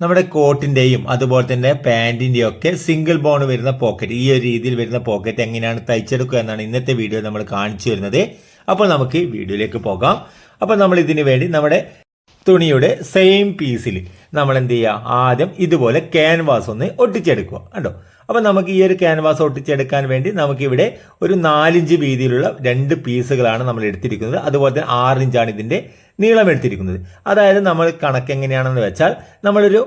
നമ്മുടെ കോട്ടിന്റെയും അതുപോലെ തന്നെ പാന്റിന്റെയും ഒക്കെ സിംഗിൾ ബോൺ വരുന്ന പോക്കറ്റ് ഈ ഒരു രീതിയിൽ വരുന്ന പോക്കറ്റ് എങ്ങനെയാണ് തയ്ച്ചെടുക്കുക എന്നാണ് ഇന്നത്തെ വീഡിയോ നമ്മൾ കാണിച്ചു വരുന്നത് അപ്പോൾ നമുക്ക് വീഡിയോയിലേക്ക് പോകാം. അപ്പോൾ നമ്മൾ ഇതിനു വേണ്ടി നമ്മുടെ തുണിയുടെ സെയിം പീസിൽ നമ്മൾ എന്ത് ചെയ്യുക? ആദ്യം ഇതുപോലെ ക്യാൻവാസ് ഒന്ന് ഒട്ടിച്ചെടുക്കുക. കണ്ടോ? അപ്പോൾ നമുക്ക് ഈ ഒരു ക്യാൻവാസ് ഒട്ടിച്ചെടുക്കാൻ വേണ്ടി നമുക്കിവിടെ ഒരു നാലിഞ്ച് വീതിയിലുള്ള രണ്ട് പീസുകളാണ് നമ്മൾ എടുത്തിരിക്കുന്നത്. അതുപോലെ തന്നെ ആറിഞ്ചാണ് ഇതിന്റെ നീളം എടുത്തിരിക്കുന്നത്. അതായത് നമ്മൾ കണക്ക് എങ്ങനെയാണെന്ന് വെച്ചാൽ നമ്മളൊരു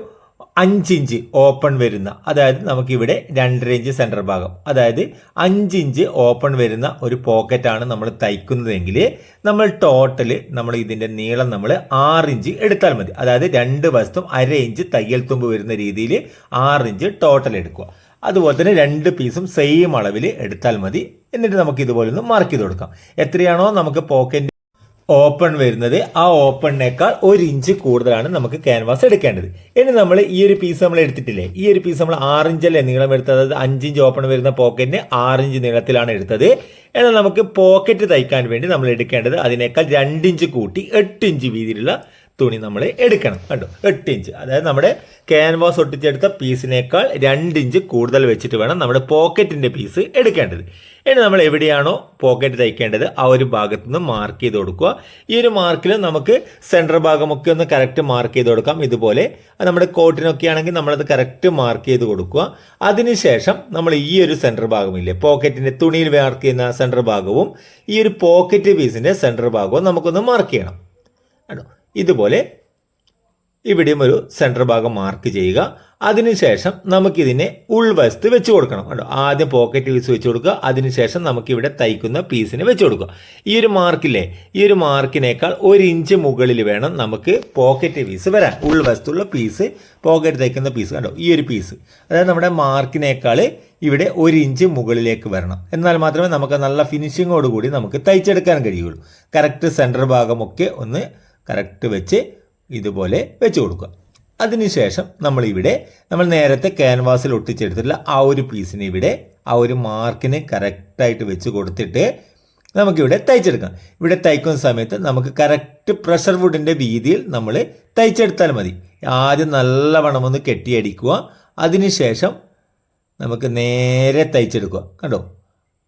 അഞ്ചിഞ്ച് ഓപ്പൺ വരുന്ന അതായത് നമുക്കിവിടെ രണ്ടര ഇഞ്ച് സെന്റർ ഭാഗം അതായത് അഞ്ചിഞ്ച് ഓപ്പൺ വരുന്ന ഒരു പോക്കറ്റാണ് നമ്മൾ തയ്ക്കുന്നതെങ്കിൽ നമ്മൾ ടോട്ടൽ നമ്മൾ ഇതിന്റെ നീളം നമ്മൾ ആറ് ഇഞ്ച് എടുത്താൽ മതി. അതായത് രണ്ട് വശത്തും അര ഇഞ്ച് തയ്യൽ തുമ്പ് വരുന്ന രീതിയിൽ ആറ് ഇഞ്ച് ടോട്ടൽ എടുക്കുക. അതുപോലെ തന്നെ രണ്ട് പീസും സെയിം അളവിൽ എടുത്താൽ മതി. എന്നിട്ട് നമുക്ക് ഇതുപോലെ ഒന്ന് മാർക്ക് ചെയ്ത് കൊടുക്കാം. എത്രയാണോ നമുക്ക് പോക്കറ്റ് ഓപ്പൺ വരുന്നത് ആ ഓപ്പണിനേക്കാൾ ഒരു ഇഞ്ച് കൂടുതലാണ് നമുക്ക് ക്യാൻവാസ് എടുക്കേണ്ടത്. ഇനി നമ്മൾ ഈ ഒരു പീസ് നമ്മൾ എടുത്തിട്ടില്ലേ? ഈ ഒരു പീസ് നമ്മൾ ആറ് ഇഞ്ചല്ലേ നീളം എടുത്തത്? അതായത് അഞ്ചിഞ്ച് ഓപ്പൺ വരുന്ന പോക്കറ്റിന് ആറ് ഇഞ്ച് നീളത്തിലാണ് എടുത്തത്. എന്നാൽ നമുക്ക് പോക്കറ്റ് തയ്ക്കാൻ വേണ്ടി നമ്മൾ എടുക്കേണ്ടത് അതിനേക്കാൾ രണ്ടിഞ്ച് കൂട്ടി എട്ട് ഇഞ്ച് വീതിയിലുള്ള തുണി നമ്മൾ എടുക്കണം. കണ്ടോ? എട്ട് ഇഞ്ച്. അതായത് നമ്മുടെ ക്യാൻവാസ് ഒട്ടിച്ചെടുത്ത പീസിനേക്കാൾ രണ്ട് ഇഞ്ച് കൂടുതൽ വെച്ചിട്ട് വേണം നമ്മുടെ പോക്കറ്റിന്റെ പീസ് എടുക്കേണ്ടത്. ഇനി നമ്മൾ എവിടെയാണോ പോക്കറ്റ് തയ്ക്കേണ്ടത് ആ ഒരു ഭാഗത്ത് നിന്ന് മാർക്ക് ചെയ്ത് കൊടുക്കുക. ഈ ഒരു മാർക്കിൽ നമുക്ക് സെന്റർ ഭാഗമൊക്കെ ഒന്ന് കറക്റ്റ് മാർക്ക് ചെയ്ത് കൊടുക്കാം. ഇതുപോലെ നമ്മുടെ കോട്ടിനൊക്കെ ആണെങ്കിൽ നമ്മളത് കറക്റ്റ് മാർക്ക് ചെയ്ത് കൊടുക്കുക. അതിനുശേഷം നമ്മൾ ഈ ഒരു സെന്റർ ഭാഗമില്ലേ പോക്കറ്റിന്റെ തുണിയിൽ മാർക്ക് ചെയ്യുന്ന സെന്റർ ഭാഗവും ഈ ഒരു പോക്കറ്റ് പീസിന്റെ സെന്റർ ഭാഗവും നമുക്കൊന്ന് മാർക്ക് ചെയ്യണം. കേട്ടോ ഇതുപോലെ ഇവിടെയും ഒരു സെന്റർ ഭാഗം മാർക്ക് ചെയ്യുക. അതിനുശേഷം നമുക്കിതിനെ ഉൾവശത്ത് വെച്ച് കൊടുക്കണം കേട്ടോ. ആദ്യം പോക്കറ്റ് പീസ് വെച്ച് കൊടുക്കുക. അതിനുശേഷം നമുക്കിവിടെ തയ്ക്കുന്ന പീസിന് വെച്ച് കൊടുക്കുക. ഈ ഒരു മാർക്കില്ലേ ഈ ഒരു മാർക്കിനേക്കാൾ ഒരു ഇഞ്ച് മുകളിൽ വേണം നമുക്ക് പോക്കറ്റ് പീസ് വരാൻ. ഉൾവശത്തുള്ള പീസ് പോക്കറ്റ് തയ്ക്കുന്ന പീസ് കണ്ടോ? ഈ ഒരു പീസ് അതായത് നമ്മുടെ മാർക്കിനേക്കാൾ ഇവിടെ ഒരു ഇഞ്ച് മുകളിലേക്ക് വരണം. എന്നാൽ മാത്രമേ നമുക്ക് നല്ല ഫിനിഷിങ്ങോടുകൂടി നമുക്ക് തയ്ച്ചെടുക്കാൻ കഴിയുള്ളൂ. കറക്റ്റ് സെന്റർ ഭാഗമൊക്കെ ഒന്ന് കറക്റ്റ് വെച്ച് ഇതുപോലെ വെച്ച് കൊടുക്കുക. അതിനുശേഷം നമ്മളിവിടെ നമ്മൾ നേരത്തെ ക്യാൻവാസിൽ ഒട്ടിച്ചെടുത്തിട്ടുള്ള ആ ഒരു പീസിന് ഇവിടെ ആ ഒരു മാർക്കിന് കറക്റ്റായിട്ട് വെച്ച് കൊടുത്തിട്ട് നമുക്കിവിടെ തയ്ച്ചെടുക്കാം. ഇവിടെ തയ്ക്കുന്ന സമയത്ത് നമുക്ക് കറക്റ്റ് പ്രഷർ വുഡിന്റെ വീതിയിൽ നമ്മൾ തയ്ച്ചെടുത്താൽ മതി. ആദ്യം നല്ലവണ്ണം ഒന്ന് കെട്ടിയടിക്കുക. അതിനുശേഷം നമുക്ക് നേരെ തയ്ച്ചെടുക്കുക. കണ്ടോ?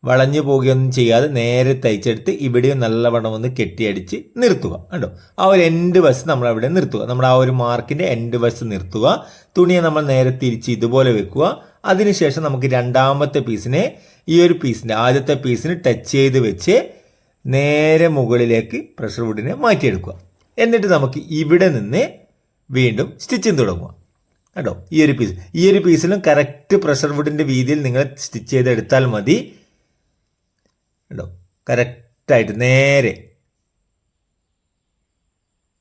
വളഞ്ഞു പോവുകയൊന്നും ചെയ്യാതെ നേരെ തയ്ച്ചെടുത്ത് ഇവിടെയും നല്ലവണ്ണം ഒന്ന് കെട്ടിയടിച്ച് നിർത്തുക. കണ്ടോ? ആ ഒരു എൻഡ് വശം നമ്മൾ അവിടെ നിർത്തുക. നമ്മൾ ആ ഒരു മാർക്കിന്റെ എൻഡ് വശം നിർത്തുക. തുണിയെ നമ്മൾ നേരെ തിരിച്ച് ഇതുപോലെ വെക്കുക. അതിനുശേഷം നമുക്ക് രണ്ടാമത്തെ പീസിനെ ഈ ഒരു പീസിന്റെ ആദ്യത്തെ പീസിന് ടച്ച് ചെയ്ത് വെച്ച് നേരെ മുകളിലേക്ക് പ്രഷർ വുഡിനെ മാറ്റിയെടുക്കുക. എന്നിട്ട് നമുക്ക് ഇവിടെ നിന്ന് വീണ്ടും സ്റ്റിച്ചിങ് തുടങ്ങുക. കേട്ടോ ഈ ഒരു പീസ് ഈ ഒരു പീസിലും കറക്റ്റ് പ്രഷർ വുഡിന്റെ വീതിയിൽ നിങ്ങൾ സ്റ്റിച്ച് ചെയ്തെടുത്താൽ മതി. കണ്ടോ? കറക്റ്റായിട്ട് നേരെ.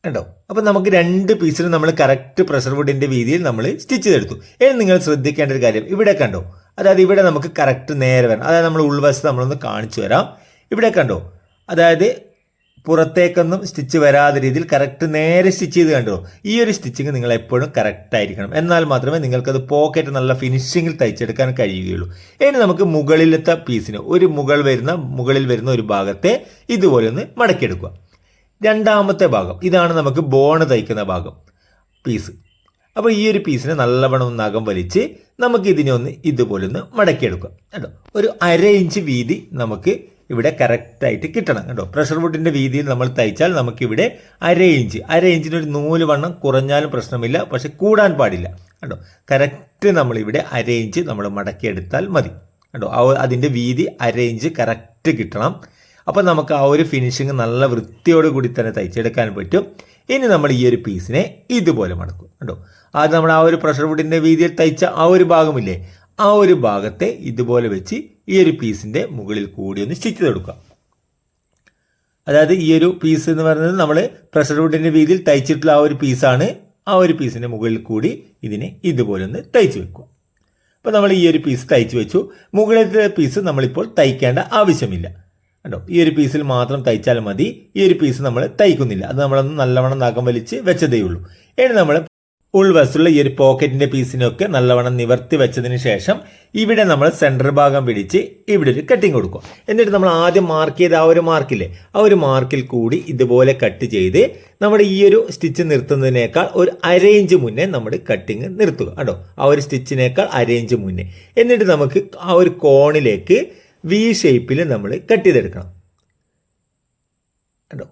കണ്ടോ? അപ്പം നമുക്ക് രണ്ട് പീസിലും നമ്മൾ കറക്റ്റ് പ്രഷർ വുഡിന്റെ വീതിയിൽ നമ്മൾ സ്റ്റിച്ച് ചെയ്തെടുത്തു. ഇനി നിങ്ങൾ ശ്രദ്ധിക്കേണ്ട ഒരു കാര്യം ഇവിടെ കണ്ടോ? അതായത് ഇവിടെ നമുക്ക് കറക്റ്റ് നേരെ വരണം. അതായത് നമ്മൾ ഉൾവശത്ത് നമ്മളൊന്ന് കാണിച്ചു തരാം. ഇവിടെ കണ്ടോ? അതായത് പുറത്തേക്കൊന്നും സ്റ്റിച്ച് വരാത്ത രീതിയിൽ കറക്റ്റ് നേരെ സ്റ്റിച്ച് ചെയ്ത് കണ്ടോ? ഈ ഒരു സ്റ്റിച്ചിങ് നിങ്ങൾ എപ്പോഴും കറക്റ്റ് ആയിരിക്കണം. എന്നാൽ മാത്രമേ നിങ്ങൾക്കത് പോക്കറ്റ് നല്ല ഫിനിഷിങ്ങിൽ തയ്ച്ചെടുക്കാൻ കഴിയുകയുള്ളൂ. ഇനി നമുക്ക് മുകളിലത്തെ പീസിന് ഒരു മുകൾ വരുന്ന മുകളിൽ വരുന്ന ഒരു ഭാഗത്തെ ഇതുപോലെ ഒന്ന് മടക്കിയെടുക്കുക. രണ്ടാമത്തെ ഭാഗം ഇതാണ് നമുക്ക് ബോണ് തയ്ക്കുന്ന ഭാഗം പീസ് അപ്പോൾ ഈ ഒരു പീസിനെ നല്ലവണ്ണം ഒന്ന് അകം വലിച്ച് നമുക്ക് ഇതിനെ ഒന്ന് ഇതുപോലെ ഒന്ന് മടക്കിയെടുക്കാം കേട്ടോ ഒരു അര ഇഞ്ച് വീതി നമുക്ക് ഇവിടെ കറക്റ്റായിട്ട് കിട്ടണം കേട്ടോ. പ്രഷർ വുഡിന്റെ വീതിയിൽ നമ്മൾ തയ്ച്ചാൽ നമുക്കിവിടെ അര ഇഞ്ച് അര ഇഞ്ചിന് ഒരു നൂൽ വണ്ണം കുറഞ്ഞാലും പ്രശ്നമില്ല പക്ഷെ കൂടാൻ പാടില്ല കേട്ടോ. കറക്റ്റ് നമ്മളിവിടെ അര ഇഞ്ച് നമ്മൾ മടക്കിയെടുത്താൽ മതി കേട്ടോ. അതിന്റെ വീതി അര ഇഞ്ച് കറക്റ്റ് കിട്ടണം. അപ്പോൾ നമുക്ക് ആ ഒരു ഫിനിഷിങ് നല്ല വൃത്തിയോട് കൂടി തന്നെ തയ്ച്ചെടുക്കാൻ പറ്റും. ഇനി നമ്മൾ ഈ ഒരു പീസിനെ ഇതുപോലെ മടക്കും കേട്ടോ. അത് നമ്മൾ ആ ഒരു പ്രഷർ വുഡിന്റെ വീതിയിൽ തയ്ച്ച ആ ഒരു ഭാഗമില്ലേ? ആ ഒരു ഭാഗത്തെ ഇതുപോലെ വെച്ച് ഈ ഒരു പീസിന്റെ മുകളിൽ കൂടി ഒന്ന് സ്റ്റിച്ച് കൊടുക്കുക. അതായത് ഈ ഒരു പീസ് എന്ന് പറയുന്നത് നമ്മൾ പ്രഷർ വുഡിന്റെ വീതിയിൽ തയ്ച്ചിട്ടുള്ള ആ ഒരു പീസാണ് ആ ഒരു പീസിന്റെ മുകളിൽ കൂടി ഇതിനെ ഇതുപോലെ ഒന്ന് തയ്ച്ച് വെക്കുക. അപ്പോൾ നമ്മൾ ഈ ഒരു പീസ് തയ്ച്ച് വെച്ചു. മുകളിലത്തെ പീസ് നമ്മളിപ്പോൾ തയ്ക്കേണ്ട ആവശ്യമില്ല. കണ്ടോ? ഈ ഒരു പീസിൽ മാത്രം തയ്ച്ചാൽ മതി. ഈ ഒരു പീസ് നമ്മൾ തയ്ക്കുന്നില്ല. അത് നമ്മളൊന്ന് നല്ലവണ്ണം നഖം വലിച്ച് വെച്ചതേ ഉള്ളൂ. ഇനി നമ്മൾ ഉൾവശത്തുള്ള ഈ ഒരു പോക്കറ്റിന്റെ പീസിനൊക്കെ നല്ലവണ്ണം നിവർത്തി വെച്ചതിന് ശേഷം ഇവിടെ നമ്മൾ സെന്റർ ഭാഗം പിടിച്ച് ഇവിടെ ഒരു കട്ടിങ് കൊടുക്കും. എന്നിട്ട് നമ്മൾ ആദ്യം മാർക്ക് ചെയ്ത ആ ഒരു മാർക്കില്ലേ ആ ഒരു മാർക്കിൽ കൂടി ഇതുപോലെ കട്ട് ചെയ്ത് നമ്മുടെ ഈ ഒരു സ്റ്റിച്ച് നിർത്തുന്നതിനേക്കാൾ ഒരു അരയിഞ്ച് മുന്നേ നമ്മൾ കട്ടിങ് നിർത്തുക കേട്ടോ. ആ ഒരു സ്റ്റിച്ചിനേക്കാൾ അരയിഞ്ച് മുന്നേ. എന്നിട്ട് നമുക്ക് ആ ഒരു കോണിലേക്ക് വി ഷേപ്പിൽ നമ്മൾ കട്ട് ചെയ്തെടുക്കണം. കേട്ടോ.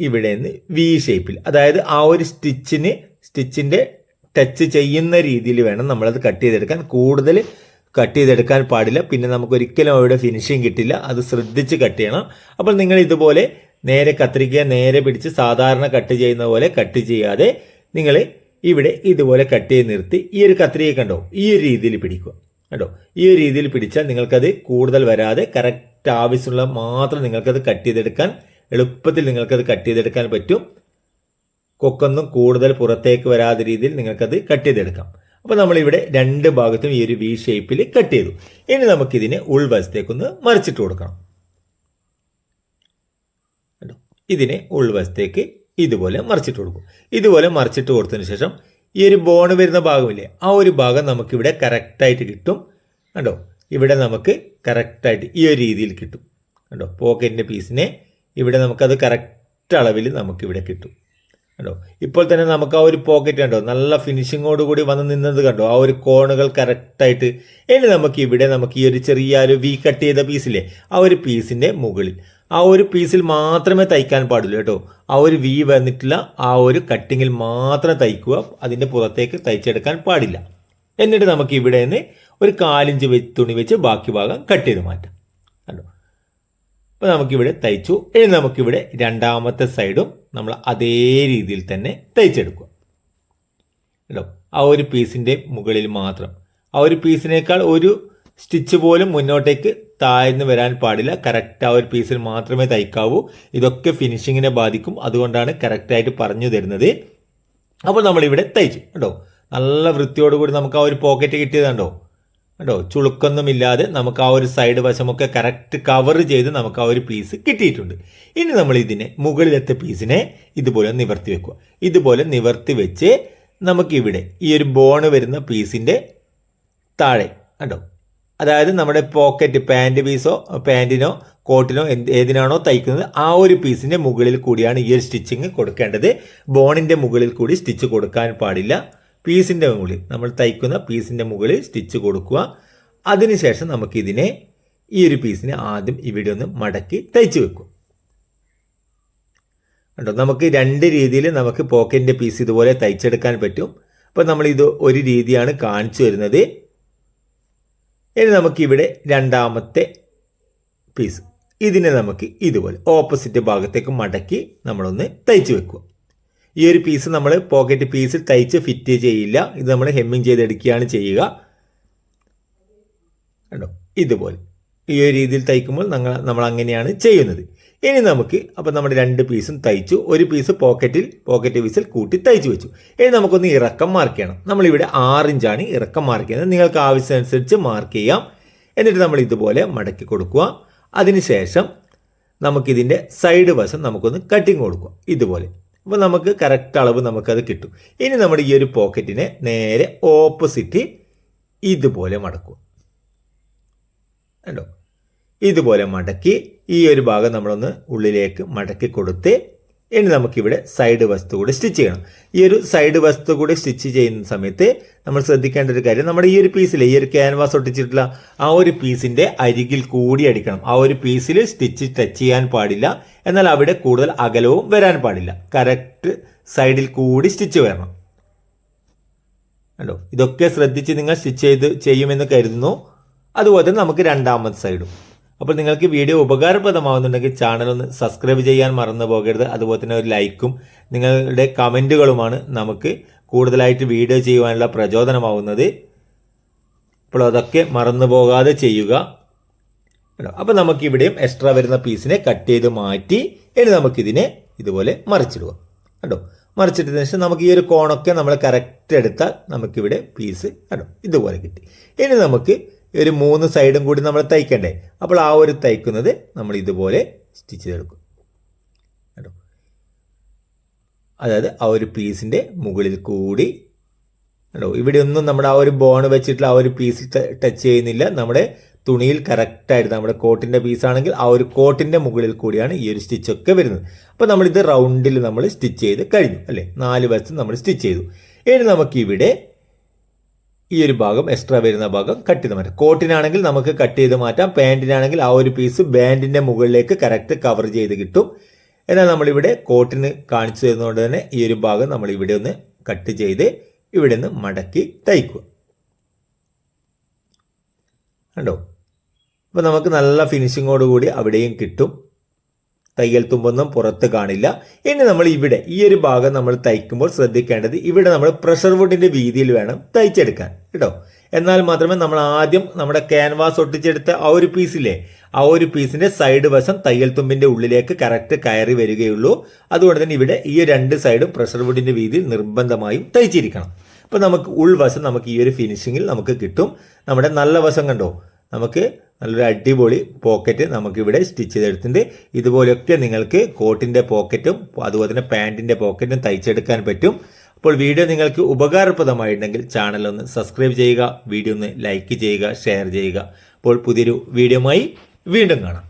ഇവിടെ നിന്ന് വി ഷേപ്പിൽ അതായത് ആ ഒരു സ്റ്റിച്ചിന് സ്റ്റിച്ചിന്റെ ടച്ച് ചെയ്യുന്ന രീതിയിൽ വേണം നമ്മളത് കട്ട് ചെയ്തെടുക്കാൻ. കൂടുതൽ കട്ട് ചെയ്തെടുക്കാൻ പാടില്ല. പിന്നെ നമുക്ക് ഒരിക്കലും അവിടെ ഫിനിഷിങ് കിട്ടില്ല. അത് ശ്രദ്ധിച്ച് കട്ട് ചെയ്യണം. അപ്പോൾ നിങ്ങൾ ഇതുപോലെ നേരെ കത്തിരിക്കുക നേരെ പിടിച്ച് സാധാരണ കട്ട് ചെയ്യുന്ന പോലെ കട്ട് ചെയ്യാതെ നിങ്ങൾ ഇവിടെ ഇതുപോലെ കട്ട് ചെയ്ത് നിർത്തി. ഈ ഒരു കത്രിക കണ്ടോ? ഈ ഒരു രീതിയിൽ പിടിക്കുക. കണ്ടോ? ഈ ഒരു രീതിയിൽ പിടിച്ചാൽ നിങ്ങൾക്കത് കൂടുതൽ വരാതെ കറക്റ്റ് ആവശ്യമുള്ള മാത്രം നിങ്ങൾക്കത് കട്ട് ചെയ്തെടുക്കാൻ എളുപ്പത്തിൽ നിങ്ങൾക്കത് കട്ട് ചെയ്തെടുക്കാൻ പറ്റും. കൊക്കൊന്നും കൂടുതൽ പുറത്തേക്ക് വരാത്ത രീതിയിൽ നിങ്ങൾക്കത് കട്ട് ചെയ്തെടുക്കാം. അപ്പോൾ നമ്മളിവിടെ രണ്ട് ഭാഗത്തും ഈ ഒരു വി ഷേപ്പിൽ കട്ട് ചെയ്തു. ഇനി നമുക്കിതിനെ ഉൾവശത്തേക്കൊന്ന് മറിച്ചിട്ട് കൊടുക്കണം? ഇതിനെ ഉൾവശത്തേക്ക് ഇതുപോലെ മറിച്ചിട്ട് കൊടുക്കും. ഇതുപോലെ മറിച്ചിട്ട് കൊടുത്തതിന് ശേഷം ഈ ഒരു ബോൺ വരുന്ന ഭാഗമില്ലേ ആ ഒരു ഭാഗം നമുക്കിവിടെ കറക്റ്റായിട്ട് കിട്ടും. കണ്ടോ? ഇവിടെ നമുക്ക് കറക്റ്റായിട്ട് ഈ ഒരു രീതിയിൽ കിട്ടും. കണ്ടോ? പോക്കറ്റിന്റെ പീസിനെ ഇവിടെ നമുക്കത് കറക്റ്റ് അളവിൽ നമുക്കിവിടെ കിട്ടും. കണ്ടോ? ഇപ്പോൾ തന്നെ നമുക്ക് ആ ഒരു പോക്കറ്റ് കണ്ടോ? നല്ല ഫിനിഷിങ്ങോട് കൂടി വന്ന് നിന്നത് കണ്ടോ? ആ ഒരു കോണുകൾ കറക്റ്റായിട്ട് ഇനി നമുക്ക് ഇവിടെ നമുക്ക് ഈ ഒരു ചെറിയ ഒരു വി കട്ട് ചെയ്ത പീസില്ലേ ആ ഒരു പീസിന്റെ മുകളിൽ. ആ ഒരു പീസിൽ മാത്രമേ തയ്ക്കാൻ പാടുള്ളൂ കേട്ടോ. ആ ഒരു വി വന്നിട്ടുള്ള ആ ഒരു കട്ടിങ്ങിൽ മാത്രം തയ്ക്കുക. അതിന്റെ പുറത്തേക്ക് തയ്ച്ചെടുക്കാൻ പാടില്ല. എന്നിട്ട് നമുക്ക് ഇവിടെ നിന്ന് ഒരു കാലിഞ്ച് തുണി വെച്ച് ബാക്കി ഭാഗം കട്ട് ചെയ്ത് മാറ്റാം. അപ്പോൾ നമുക്കിവിടെ തയ്ച്ചു. ഇനി നമുക്കിവിടെ രണ്ടാമത്തെ സൈഡും നമ്മൾ അതേ രീതിയിൽ തന്നെ തയ്ച്ചെടുക്കുക. കേട്ടോ ആ ഒരു പീസിന്റെ മുകളിൽ മാത്രം. ആ ഒരു പീസിനേക്കാൾ ഒരു സ്റ്റിച്ച് പോലും മുന്നോട്ടേക്ക് താഴ്ന്നു വരാൻ പാടില്ല. കറക്റ്റ് ആ ഒരു പീസിൽ മാത്രമേ തയ്ക്കാവൂ. ഇതൊക്കെ ഫിനിഷിങ്ങിനെ ബാധിക്കും. അതുകൊണ്ടാണ് കറക്റ്റായിട്ട് പറഞ്ഞു തരുന്നത്. അപ്പോൾ നമ്മളിവിടെ തയ്ച്ചു. കേട്ടോ നല്ല വൃത്തിയോടുകൂടി നമുക്ക് ആ ഒരു പോക്കറ്റ് കിട്ടിയത് കണ്ടോ കേട്ടോ ചുളുക്കൊന്നുമില്ലാതെ നമുക്ക് ആ ഒരു സൈഡ് വശമൊക്കെ കറക്റ്റ് കവർ ചെയ്ത് നമുക്ക് ആ ഒരു പീസ് കിട്ടിയിട്ടുണ്ട്. ഇനി നമ്മൾ ഇതിനെ മുകളിലത്തെ പീസിനെ ഇതുപോലെ നിവർത്തി വെക്കുക. ഇതുപോലെ നിവർത്തി വെച്ച് നമുക്കിവിടെ ഈ ഒരു ബോണ് വരുന്ന പീസിന്റെ താഴെ കേട്ടോ അതായത് നമ്മുടെ പോക്കറ്റ് പാന്റ് പീസോ പാന്റിനോ കോട്ടിനോ എന്ത് ഏതിനാണോ തയ്ക്കുന്നത് ആ ഒരു പീസിന്റെ മുകളിൽ കൂടിയാണ് ഈ ഒരു സ്റ്റിച്ചിങ് കൊടുക്കേണ്ടത്. ബോണിന്റെ മുകളിൽ കൂടി സ്റ്റിച്ച് കൊടുക്കാൻ പാടില്ല. പീസിന്റെ മുകളിൽ നമ്മൾ തയ്ക്കുന്ന പീസിന്റെ മുകളിൽ സ്റ്റിച്ച് കൊടുക്കുക. അതിനുശേഷം നമുക്കിതിനെ ഈ ഒരു പീസിനെ ആദ്യം ഇവിടെ ഒന്ന് മടക്കി തയ്ച്ച് വെക്കും. കണ്ടോ? നമുക്ക് രണ്ട് രീതിയിൽ നമുക്ക് പോക്കറ്റിന്റെ പീസ് ഇതുപോലെ തയ്ച്ചെടുക്കാൻ പറ്റും. അപ്പോൾ നമ്മളിത് ഒരു രീതിയാണ് കാണിച്ചു വരുന്നത് ഇനി നമുക്കിവിടെ രണ്ടാമത്തെ പീസ്. ഇതിനെ നമുക്ക് ഇതുപോലെ ഓപ്പോസിറ്റ് ഭാഗത്തേക്ക് മടക്കി നമ്മളൊന്ന് തയ്ച്ചു വെക്കുക. ഈ ഒരു പീസ് നമ്മൾ പോക്കറ്റ് പീസ് തയ്ച്ച് ഫിറ്റ് ചെയ്യില്ല. ഇത് നമ്മൾ ഹെമ്മിങ് ചെയ്തെടുക്കുകയാണ് ചെയ്യുക. കണ്ടോ? ഇതുപോലെ. ഈ ഒരു രീതിയിൽ തയ്ക്കുമ്പോൾ നമ്മൾ നമ്മൾ അങ്ങനെയാണ് ചെയ്യുന്നത്. ഇനി നമുക്ക് അപ്പോൾ നമ്മുടെ രണ്ട് പീസും തയ്ച്ചു. ഒരു പീസ് പോക്കറ്റിൽ പോക്കറ്റ് പീസിൽ കൂട്ടി തയ്ച്ചു വെച്ചു. ഇനി നമുക്കൊന്ന് ഇറക്കം മാർക്ക് ചെയ്യണം. നമ്മളിവിടെ ആറിഞ്ചാണ് ഇറക്കം മാർക്ക് ചെയ്യുന്നത്. നിങ്ങൾക്ക് ആവശ്യമനുസരിച്ച് മാർക്ക് ചെയ്യാം. എന്നിട്ട് നമ്മൾ ഇതുപോലെ മടക്കി കൊടുക്കുക. അതിനുശേഷം നമുക്കിതിന്റെ സൈഡ് വശം നമുക്കൊന്ന് കട്ടിങ് കൊടുക്കുക. ഇതുപോലെ. അപ്പോൾ നമുക്ക് കറക്റ്റ് അളവ് നമുക്കത് കിട്ടും. ഇനി നമ്മുടെ ഈ ഒരു പോക്കറ്റിനെ നേരെ ഓപ്പോസിറ്റ് ഇതുപോലെ മടക്കുക. കണ്ടോ? ഇതുപോലെ മടക്കി ഈ ഒരു ഭാഗം നമ്മളൊന്ന് ഉള്ളിലേക്ക് മടക്കി കൊടുത്ത് ഇനി നമുക്കിവിടെ സൈഡ് വസ്തു കൂടി സ്റ്റിച്ച് ചെയ്യണം. ഈ ഒരു സൈഡ് വസ്തു കൂടി സ്റ്റിച്ച് ചെയ്യുന്ന സമയത്ത് നമ്മൾ ശ്രദ്ധിക്കേണ്ട ഒരു കാര്യം നമ്മുടെ ഈ ഒരു പീസിൽ ഈ ഒരു ക്യാൻവാസ് ഒട്ടിച്ചിട്ടുള്ള ആ ഒരു പീസിന്റെ അരികിൽ കൂടി അടിക്കണം. ആ ഒരു പീസിൽ സ്റ്റിച്ച് ടച്ച് ചെയ്യാൻ പാടില്ല. എന്നാൽ അവിടെ കൂടുതൽ അകലവും വരാൻ പാടില്ല. കറക്റ്റ് സൈഡിൽ കൂടി സ്റ്റിച്ച് വരണം. കണ്ടോ? ഇതൊക്കെ ശ്രദ്ധിച്ച് നിങ്ങൾ സ്റ്റിച്ച് ചെയ്ത് ചെയ്യുമെന്ന് കരുതുന്നു. അതുപോലെ തന്നെ നമുക്ക് രണ്ടാമത്തെ സൈഡും അപ്പോൾ നിങ്ങൾക്ക് വീഡിയോ ഉപകാരപ്രദമാവുന്നുണ്ടെങ്കിൽ ചാനൽ ഒന്ന് സബ്സ്ക്രൈബ് ചെയ്യാൻ മറന്നു പോകരുത്. അതുപോലെ തന്നെ ഒരു ലൈക്കും നിങ്ങളുടെ കമന്റുകളുമാണ് നമുക്ക് കൂടുതലായിട്ട് വീഡിയോ ചെയ്യുവാനുള്ള പ്രചോദനമാവുന്നത്. അപ്പോൾ അതൊക്കെ മറന്നു പോകാതെ ചെയ്യുക. അപ്പോൾ നമുക്കിവിടെയും എക്സ്ട്രാ വരുന്ന പീസിനെ കട്ട് ചെയ്ത് മാറ്റി ഇനി നമുക്കിതിനെ ഇതുപോലെ മറിച്ചിടുക. കേട്ടോ? മറിച്ചിട്ടതിന് ശേഷം നമുക്ക് ഈ ഒരു കോണൊക്കെ നമ്മൾ കറക്റ്റ് എടുത്താൽ നമുക്കിവിടെ പീസ് കേട്ടോ? ഇതുപോലെ കിട്ടി. ഇനി നമുക്ക് ഒരു മൂന്ന് സൈഡും കൂടി നമ്മൾ തയ്ക്കണ്ടേ? അപ്പോൾ ആ ഒരു തയ്ക്കുന്നത് നമ്മൾ ഇതുപോലെ സ്റ്റിച്ച് ചെയ്തെടുക്കും. കേട്ടോ അതായത് ആ ഒരു പീസിന്റെ മുകളിൽ കൂടി കേട്ടോ ഇവിടെ ഒന്നും നമ്മുടെ ആ ഒരു ബോൺ വെച്ചിട്ടുള്ള ആ ഒരു പീസിൽ ടച്ച് ചെയ്യുന്നില്ല. നമ്മുടെ തുണിയിൽ കറക്റ്റായിട്ട് നമ്മുടെ കോട്ടിന്റെ പീസാണെങ്കിൽ ആ ഒരു കോട്ടിന്റെ മുകളിൽ കൂടിയാണ് ഈ ഒരു സ്റ്റിച്ചൊക്കെ വരുന്നത്. അപ്പോൾ നമ്മളിത് റൗണ്ടിൽ നമ്മൾ സ്റ്റിച്ച് ചെയ്ത് കഴിഞ്ഞു. അല്ലേ? നാല് വശത്ത് നമ്മൾ സ്റ്റിച്ച് ചെയ്തു. ഇനി നമുക്ക് ഇവിടെ ഈ ഒരു ഭാഗം എക്സ്ട്രാ വരുന്ന ഭാഗം കട്ട് ചെയ്ത് മാറ്റാം. കോട്ടിനാണെങ്കിൽ നമുക്ക് കട്ട് ചെയ്ത് മാറ്റാം. പാന്റിനാണെങ്കിൽ ആ ഒരു പീസ് ബാൻഡിന്റെ മുകളിലേക്ക് കറക്റ്റ് കവർ ചെയ്ത് കിട്ടും. എന്നാൽ നമ്മളിവിടെ കോട്ടിന് കാണിച്ചു തരുന്നതുകൊണ്ട് തന്നെ ഈ ഒരു ഭാഗം നമ്മൾ ഇവിടെ ഒന്ന് കട്ട് ചെയ്ത് ഇവിടെ നിന്ന് മടക്കി തയ്ക്കുക. കണ്ടോ? അപ്പോൾ നമുക്ക് നല്ല ഫിനിഷിങ്ങോട് കൂടി അവിടെയും കിട്ടും. തയ്യൽ തുമ്പൊന്നും പുറത്ത് കാണില്ല. ഇനി നമ്മൾ ഇവിടെ ഈ ഒരു ഭാഗം നമ്മൾ തയ്ക്കുമ്പോൾ ശ്രദ്ധിക്കേണ്ടത് ഇവിടെ നമ്മൾ പ്രഷർ വുഡിന്റെ വീതിയിൽ വേണം തയ്ച്ചെടുക്കാൻ കേട്ടോ. എന്നാൽ മാത്രമേ നമ്മൾ ആദ്യം നമ്മുടെ ക്യാൻവാസ് ഒട്ടിച്ചെടുത്ത ആ ഒരു പീസിലെ ആ ഒരു പീസിന്റെ സൈഡ് വശം തയ്യൽ തുമ്പിന്റെ ഉള്ളിലേക്ക് കറക്റ്റ് കയറി വരികയുള്ളൂ. അതുകൊണ്ട് തന്നെ ഇവിടെ ഈ രണ്ട് സൈഡും പ്രഷർ വുഡിന്റെ വീതിയിൽ നിർബന്ധമായും തയ്ച്ചിരിക്കണം. അപ്പോൾ നമുക്ക് ഉൾവശം നമുക്ക് ഈ ഒരു ഫിനിഷിങ്ങിൽ നമുക്ക് കിട്ടും. നമ്മുടെ നല്ല വശം കണ്ടോ? നമുക്ക് നല്ലൊരു അടിപൊളി പോക്കറ്റ് നമുക്കിവിടെ സ്റ്റിച്ച് ചെയ്തെടുത്തിട്ടുണ്ട്. ഇതുപോലെയൊക്കെ നിങ്ങൾക്ക് കോട്ടിന്റെ പോക്കറ്റും അതുപോലെ തന്നെ പാന്റിന്റെ പോക്കറ്റും തയ്ച്ചെടുക്കാൻ പറ്റും. അപ്പോൾ വീഡിയോ നിങ്ങൾക്ക് ഉപകാരപ്രദമായിട്ടുണ്ടെങ്കിൽ ചാനൽ ഒന്ന് സബ്സ്ക്രൈബ് ചെയ്യുക വീഡിയോ ഒന്ന് ലൈക്ക് ചെയ്യുക ഷെയർ ചെയ്യുക. അപ്പോൾ പുതിയൊരു വീഡിയോമായി വീണ്ടും കാണാം.